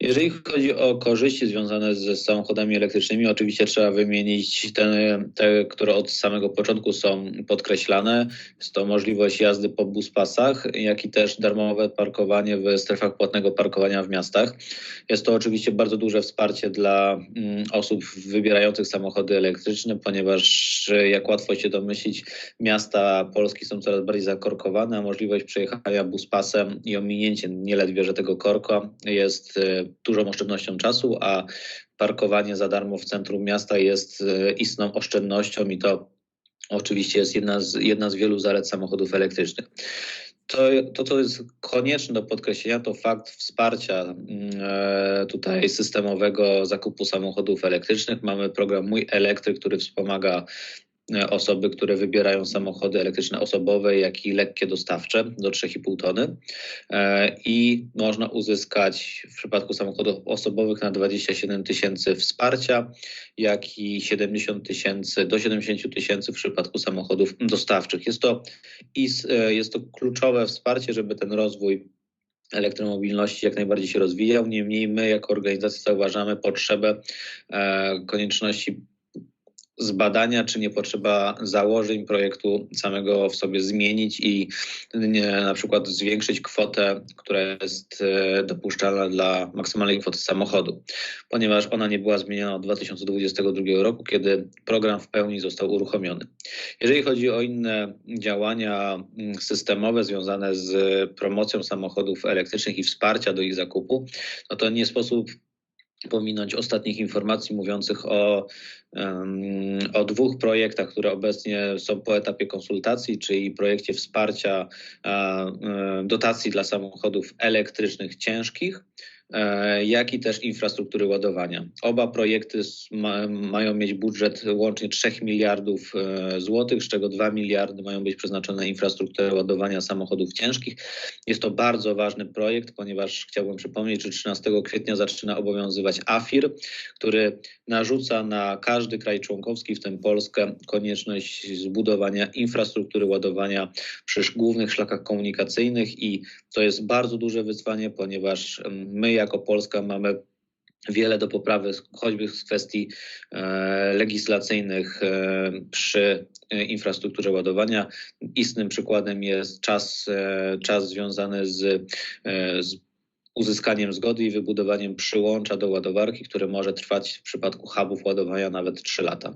Jeżeli chodzi o korzyści związane z samochodami elektrycznymi, oczywiście trzeba wymienić te, te, które od samego początku są podkreślane. Jest to możliwość jazdy po buspasach, jak i też darmowe parkowanie w strefach płatnego parkowania w miastach. Jest to oczywiście bardzo duże wsparcie dla mm, osób wybierających samochody elektryczne, ponieważ jak łatwo się domyślić, miasta Polski są coraz bardziej zakorkowane, a możliwość przejechania buspasem i ominięcie nieledwie, że tego korka jest e, dużą oszczędnością czasu, a parkowanie za darmo w centrum miasta jest e, istną oszczędnością i to oczywiście jest jedna z, jedna z wielu zalet samochodów elektrycznych. To, to, co jest konieczne do podkreślenia, to fakt wsparcia mm, e, tutaj systemowego zakupu samochodów elektrycznych. Mamy program Mój Elektryk, który wspomaga osoby, które wybierają samochody elektryczne osobowe, jak i lekkie dostawcze do 3,5 tony. E, I można uzyskać w przypadku samochodów osobowych na 27 tysięcy wsparcia, jak i 70 tysięcy do 70 tysięcy w przypadku samochodów dostawczych. Jest to, e, jest to kluczowe wsparcie, żeby ten rozwój elektromobilności jak najbardziej się rozwijał. Niemniej my jako organizacja zauważamy potrzebę, konieczności zbadania, czy nie potrzeba założeń projektu samego w sobie zmienić i nie, na przykład zwiększyć kwotę, która jest e, dopuszczalna dla maksymalnej kwoty samochodu, ponieważ ona nie była zmieniona od 2022 roku, kiedy program w pełni został uruchomiony. Jeżeli chodzi o inne działania mm, systemowe związane z promocją samochodów elektrycznych i wsparcia do ich zakupu, no to nie sposób pominąć ostatnich informacji mówiących o, o dwóch projektach, które obecnie są po etapie konsultacji, czyli projekcie wsparcia dotacji dla samochodów elektrycznych ciężkich E, jak i też infrastruktury ładowania. Oba projekty ma, mają mieć budżet łącznie 3 miliardów e, złotych, z czego 2 miliardy mają być przeznaczone na infrastrukturę ładowania samochodów ciężkich. Jest to bardzo ważny projekt, ponieważ chciałbym przypomnieć, że 13 kwietnia zaczyna obowiązywać AFIR, który narzuca na każdy kraj członkowski, w tym Polskę, konieczność zbudowania infrastruktury ładowania przy głównych szlakach komunikacyjnych i to jest bardzo duże wyzwanie, ponieważ my jako Polska mamy wiele do poprawy, choćby z kwestii e, legislacyjnych e, przy e, infrastrukturze ładowania. Istnym przykładem jest czas, czas związany z, z uzyskaniem zgody i wybudowaniem przyłącza do ładowarki, które może trwać w przypadku hubów ładowania nawet 3 lata.